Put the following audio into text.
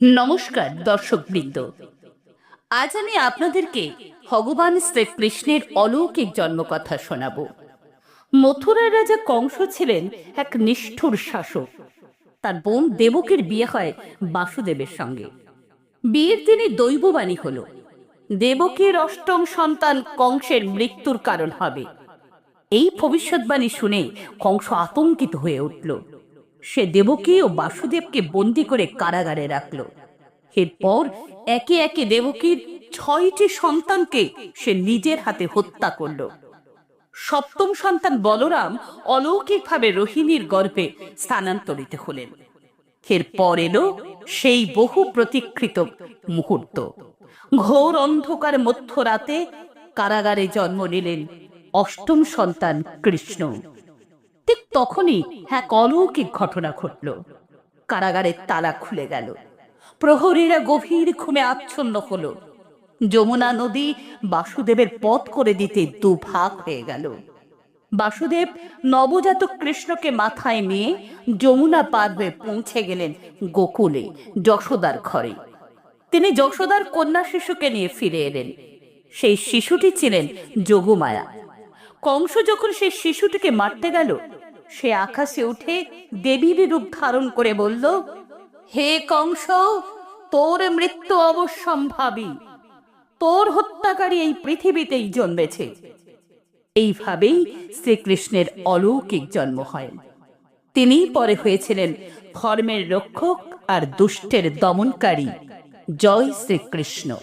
নমস্কার, দর্শকবৃন্দ। আজ আমি আপনাদেরকে ভগবান শ্রীকৃষ্ণের অলৌকিক জন্মকথা শোনাব। মথুরার রাজা কংস ছিলেন এক নিষ্ঠুর শাসক। তার বোন দেবকের বিয়ে হয় বাসুদেবের সঙ্গে। বিয়ের দিনে দৈববাণী হল, দেবকীর অষ্টম সন্তান কংসের মৃত্যুর কারণ হবে। এই ভবিষ্যৎবাণী শুনে কংস আতঙ্কিত হয়ে উঠল। সে দেবকী ও বাসুদেবকে বন্দি করে কারাগারে রাখল। এরপর একে একে দেবকীর ছয়টি সন্তানকে সে নিজের হাতে হত্যা করল। সপ্তম সন্তান বলরাম অলৌকিকভাবে রোহিণীর গর্ভে স্থানান্তরিত হলেন। এরপর এলো সেই বহু প্রতীক্ষিত মুহূর্ত। ঘোর অন্ধকার মধ্যরাতে কারাগারে জন্ম নিলেন অষ্টম সন্তান কৃষ্ণ। তখনই এক অলৌকিক ঘটনা ঘটল। কারাগারের তালা খুলে গেল। প্রহরীরা গভীর ঘুমে আচ্ছন্ন হলো। যমুনা নদী বাসুদেবের পথ করে দিতে দুভাগ হয়ে গেল। বাসুদেব নবজাতক কৃষ্ণকে মাথায় নিয়ে যমুনা পার হয়ে পৌঁছে গেলেন গোকুলে, যশোদার ঘরে। তিনি যশোদার কন্যা শিশুকে নিয়ে ফিরে এলেন। সেই শিশুটি ছিলেন যোগমায়া। কংস যখন সেই শিশুটিকে মারতে গেল সে আকাশে উঠে দেবীর রূপ ধারণ করে বলল, হে কংস, তোর মৃত্যু অবশ্যম্ভাবী। তোর হত্যাকারী এই পৃথিবীতেই জন্মেছে। এইভাবেই শ্রীকৃষ্ণের অলৌকিক জন্ম হয়। তিনিই পরে হয়েছিলেন ধর্মের রক্ষক আর দুষ্টের দমনকারী। জয় শ্রীকৃষ্ণ।